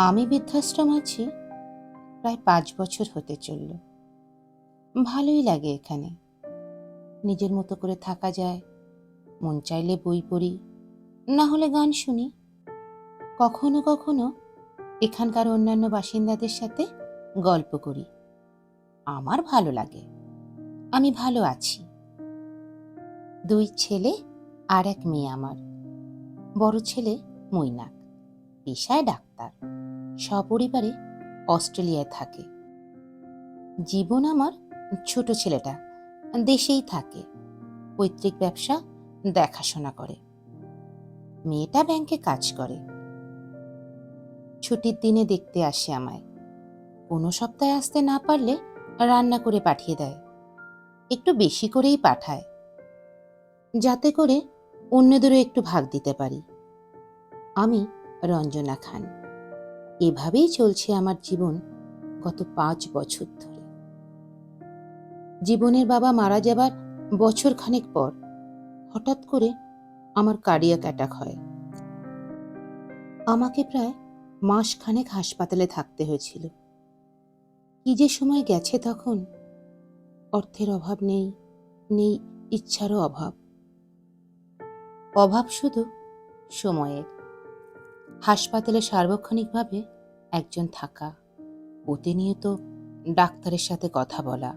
আমি বৃদ্ধাশ্রম আছি। প্রায় পাঁচ বছর হতে চলল। ভালোই লাগে এখানে। নিজের মতো করে থাকা যায়। মন চাইলে বই পড়ি। না হলে গান শুনি। কখনো কখনো এখানকার অন্যান্য বাসিন্দাদের সাথে গল্প করি। আমার ভালো লাগে। আমি ভালো আছি। দুই ছেলে আর এক মেয়ে আমার। বড় ছেলে মৈনাক, পেশায় ডাক্তার। সপরিবারে অস্ট্রেলিয়ায় থাকে। জীবন আমার ছোট ছেলেটা, দেশেই থাকে। পৈতৃক ব্যবসা, দেখাশোনা করে। মেয়েটা ব্যাংকে কাজ করে। ছুটির দিনে দেখতে আসে আমায়। কোনো সপ্তাহে আসতে না পারলে রান্না করে পাঠিয়ে দেয়। একটু বেশি করেই পাঠায়। যাতে করে অন্যদেরও একটু ভাগ দিতে পারি। আমি রঞ্জনা খান। এভাবেই চলছে আমার জীবন গত পাঁচ বছর ধরে। জীবনের বাবা মারা যাবার বছর খানেক পর হঠাৎ করে আমার কার্ডিয়াক অ্যাটাক হয়। আমাকে প্রায় মাস খানেক হাসপাতালে থাকতে হয়েছিল। কি যে সময় গেছে তখন অর্থের অভাব নেই নেই ইচ্ছারও অভাব। অভাব শুধু সময়ের। হাসপাতালে সার্বক্ষণিকভাবে একজন থাকা। প্রতিনিয়ত ডাক্তারের সাথে কথা বলা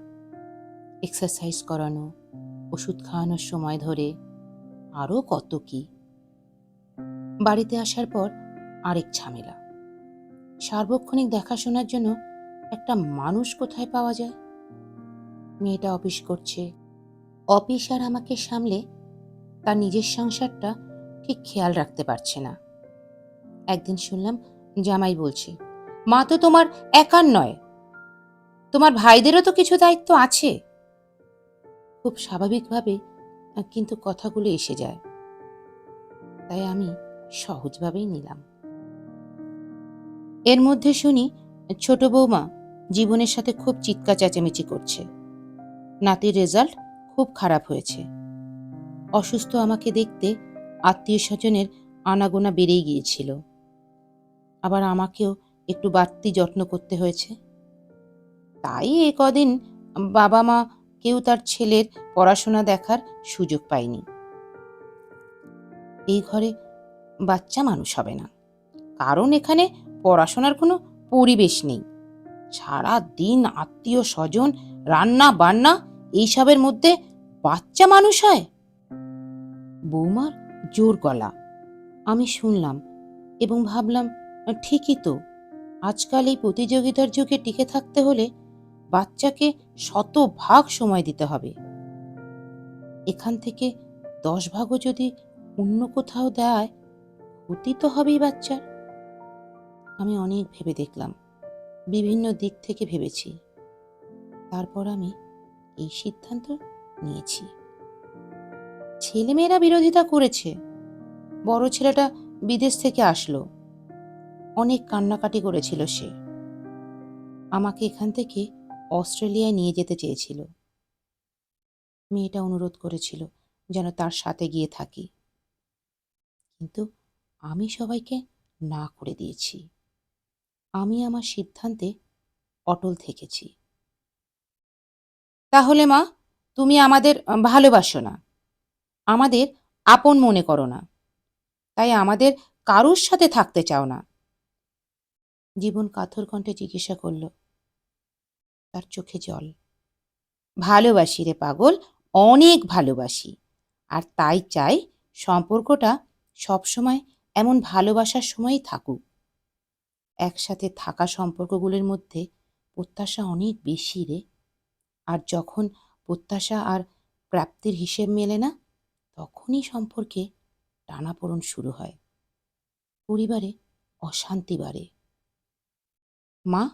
এক্সারসাইজ করানো, ওষুধ খাওয়ানোর সময় ধরে আরও কত কি। বাড়িতে আসার পর আরেক ঝামেলা। সার্বক্ষণিক দেখাশোনার জন্য একটা মানুষ কোথায় পাওয়া যায়? মেয়েটা অফিস করছে। অফিস আর আমাকে সামলে তার নিজের সংসারটা ঠিক খেয়াল রাখতে পারছে না। একদিন শুনলাম জামাই বলছে, মা তো তোমার একার নয়, তোমার ভাইদেরও তো কিছু দায়িত্ব আছে। খুব স্বাভাবিকভাবে কিন্তু কথাগুলো এসে যায়। তাই আমি সহজভাবেই নিলাম। এর মধ্যে শুনি ছোট বৌমা জীবনের সাথে খুব চিৎকার চেঁচামেচি করছে। নাতির রেজাল্ট খুব খারাপ হয়েছে। অসুস্থ আমাকে দেখতে আত্মীয় স্বজনের আনাগোনা বেড়েই গিয়েছিল। আবার আমাকেও একটু বাড়তি যত্ন করতে হয়েছে। তাই এ কদিন বাবা মা কেউ তার ছেলের পড়াশোনা দেখার সুযোগ পায়নি। এই ঘরে বাচ্চা মানুষ হবে না। কারণ এখানে পড়াশোনার কোনো পরিবেশ নেই। সারা দিন আত্মীয় স্বজন, রান্না বান্না এইসবের মধ্যে বাচ্চা মানুষ হয়। বৌমার জোর গলা। আমি শুনলাম এবং ভাবলাম ঠিকই তো। আজকাল এই প্রতিযোগিতার যুগে টিকে থাকতে হলে বাচ্চাকে শতভাগ সময় দিতে হবে। এখান থেকে দশ ভাগও যদি অন্য কোথাও দেয়, ক্ষতি তো হবেই বাচ্চার। আমি অনেক ভেবে দেখলাম, বিভিন্ন দিক থেকে ভেবেছি। তারপর আমি এই সিদ্ধান্ত নিয়েছি। ছেলেমেয়েরা বিরোধিতা করেছে, বড় ছেলেটা বিদেশ থেকে আসলো। অনেক কান্নাকাটি করেছিল সে। আমাকে এখান থেকে অস্ট্রেলিয়ায় নিয়ে যেতে চেয়েছিল। মেয়েটা অনুরোধ করেছিল যেন তার সাথে গিয়ে থাকি। কিন্তু আমি সবাইকে না করে দিয়েছি। আমি আমার সিদ্ধান্তে অটল থেকেছি। তাহলে মা, তুমি আমাদের ভালোবাসো না। আমাদের আপন মনে করো না। তাই আমাদের কারুর সাথে থাকতে চাও না। জীবন কাথর কণ্ঠে জিজ্ঞাসা করল, তার চোখে জল। ভালোবাসি রে পাগল, অনেক ভালোবাসি। আর তাই চাই সম্পর্কটা সবসময় এমন ভালোবাসার সময়ই থাকুক। একসাথে থাকা সম্পর্কগুলোর মধ্যে প্রত্যাশা অনেক বেশি রে। আর যখন প্রত্যাশা আর প্রাপ্তির হিসেব মেলে না, তখনই সম্পর্কে টানাপোড়ন শুরু হয়। পরিবারে অশান্তি বাড়ে। মা,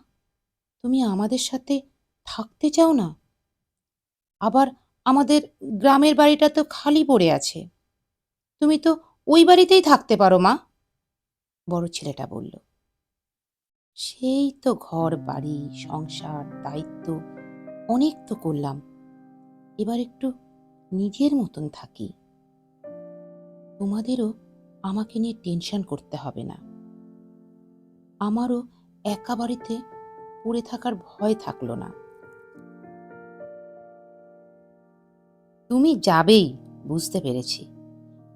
তুমি আমাদের সাথে থাকতে চাও না? আবার আমাদের গ্রামের বাড়িটা তো খালি পড়ে আছে। তুমি তো ওই বাড়িতেই থাকতে পারো মা, বড় ছেলেটা বলল। সেই তো ঘর, বাড়ি, সংসার, দায়িত্ব, অনেক তো করলাম। এবার একটু নিজের মতন থাকি। তোমাদেরও আমাকে নিয়ে টেনশন করতে হবে না। আমারও একা বাড়িতে পড়ে থাকার ভয় থাকল না। তুমি যাবেই, বুঝতে পেরেছি।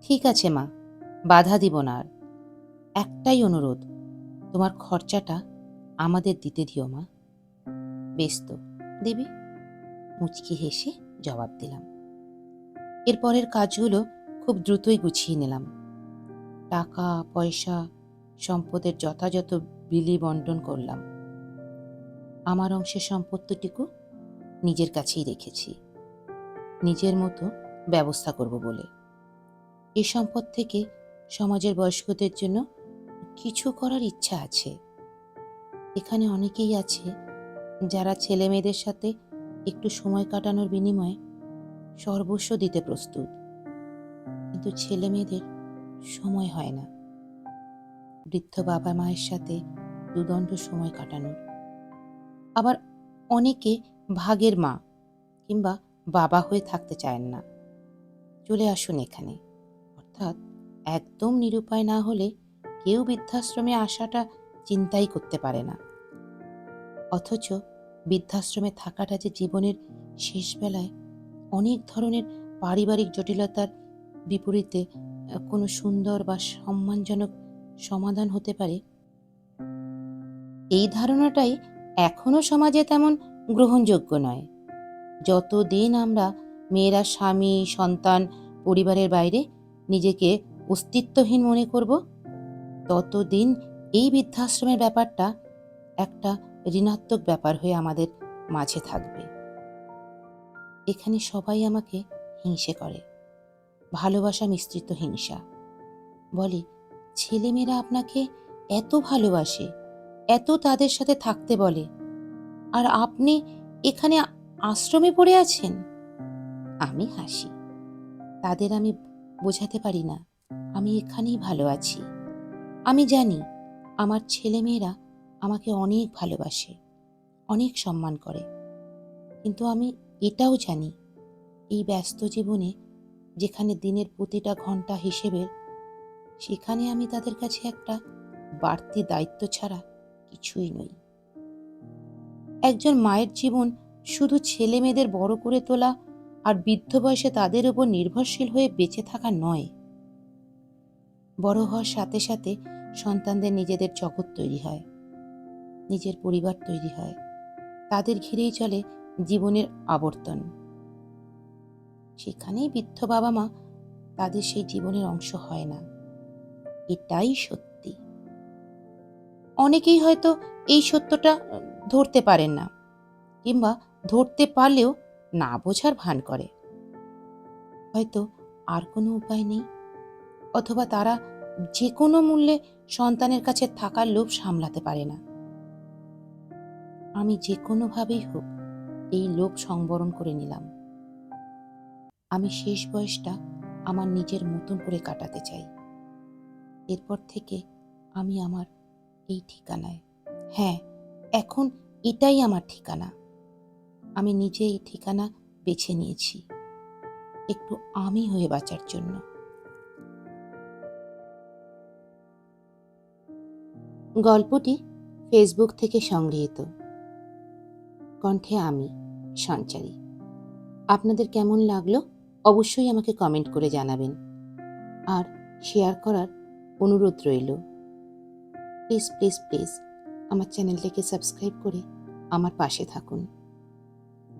ঠিক আছে মা, বাধা দিব না আর। একটাই অনুরোধ, তোমার খরচাটা আমাদের দিতে দিও মা। বেশ তো, দেবী। মুচকি হেসে জবাব দিলাম। এরপরের কাজগুলো খুব দ্রুতই গুছিয়ে নিলাম। টাকা, পয়সা, সম্পদের যথাযথ বিলি বন্টন করলাম। আমার অংশের সম্পত্তিটুকু নিজের কাছেই রেখেছি। নিজের মতো ব্যবস্থা করব বলে। এ সম্পদ থেকে সমাজের বয়স্কদের জন্য কিছু করার ইচ্ছা আছে। এখানে অনেকেই আছে যারা ছেলে মেয়েদের সাথে একটু সময় কাটানোর বিনিময়ে সর্বস্ব দিতে প্রস্তুত। কিন্তু ছেলে মেয়েদের সময় হয় না। বৃদ্ধ বাবা মায়ের সাথে দুদণ্ড সময় কাটানোর। আবার অনেকে ভাগের মা কিংবা বাবা হয়ে থাকতে চায় না। চলে আসুন এখানে। অর্থাৎ একদম নিরুপায় না হলে কেউ বৃদ্ধাশ্রমে আসাটা চিন্তাই করতে পারে না। অথচ বৃদ্ধাশ্রমে থাকাটা যে জীবনের শেষ বেলায় অনেক ধরনের পারিবারিক জটিলতার বিপরীতে কোনো সুন্দর বা সম্মানজনক সমাধান হতে পারে এই ধারণাটাই এখনও সমাজে তেমন গ্রহণযোগ্য নয়। যতদিন আমরা মেয়েরা স্বামী, সন্তান, পরিবারের বাইরে নিজেকে অস্তিত্বহীন মনে করব, ততদিন এই বৃদ্ধাশ্রমের ব্যাপারটা একটা ঋণাত্মক ব্যাপার হয়ে আমাদের মাঝে থাকবে। এখানে সবাই আমাকে হিংসে করে। ভালোবাসা মিশ্রিত হিংসা। বলে, ছেলেমেয়েরা আপনাকে এত ভালোবাসে এত তাদের সাথে থাকতে বলে। আর আপনি এখানে আশ্রমে পড়ে আছেন? আমি হাসি। তাদের আমি বোঝাতে পারি না। আমি এখানেই ভালো আছি। আমি জানি আমার ছেলেমেয়েরা আমাকে অনেক ভালোবাসে, অনেক সম্মান করে। কিন্তু আমি এটাও জানি, এই ব্যস্ত জীবনে যেখানে দিনের প্রতিটা ঘণ্টা হিসেবে, সেখানে আমি তাদের কাছে একটা বাড়তি দায়িত্ব ছাড়া কিছুই নই। একজন মায়ের জীবন শুধু ছেলে মেয়েদের বড় করে তোলা আর বৃদ্ধ বয়সে তাদের উপর নির্ভরশীল হয়ে বেঁচে থাকা নয়। বড় হওয়ার সাথে সাথে সন্তানদের নিজেদের জগৎ তৈরি হয়, নিজের পরিবার তৈরি হয়, তাদের ঘিরেই চলে জীবনের আবর্তন। সেখানেই বৃদ্ধ বাবা মা তাদের সেই জীবনের অংশ হয় না। এটাই সত্যি। অনেকেই হয়তো এই সত্যটা ধরতে পারেন না কিংবা ধরতে পারলেও না বোঝার ভান করে। হয়তো আর কোনো উপায় নেই। অথবা তারা যে কোনো মূল্যে সন্তানের কাছে থাকার লোভ সামলাতে পারে না। আমি যে কোনোভাবেই হোক এই লোভ সংবরণ করে নিলাম। আমি শেষ বয়সটা আমার নিজের মতন করে কাটাতে চাই। এরপর থেকে আমি আমার এই ঠিকানায়। হ্যাঁ এখন এটাই আমার ঠিকানা। আমি নিজে এই ঠিকানা বেছে নিয়েছি। একটু আমি হয়ে বাঁচার জন্য। গল্পটি ফেসবুক থেকে সংগৃহীত। কণ্ঠে আমি, সঞ্চারী। আপনাদের কেমন লাগল অবশ্যই আমাকে কমেন্ট করে জানাবেন। আর শেয়ার করার অনুরোধ রইল। প্লিজ প্লিজ প্লিজ আমার চ্যানেলটিকে সাবস্ক্রাইব করে আমার পাশে থাকুন।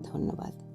ধন্যবাদ।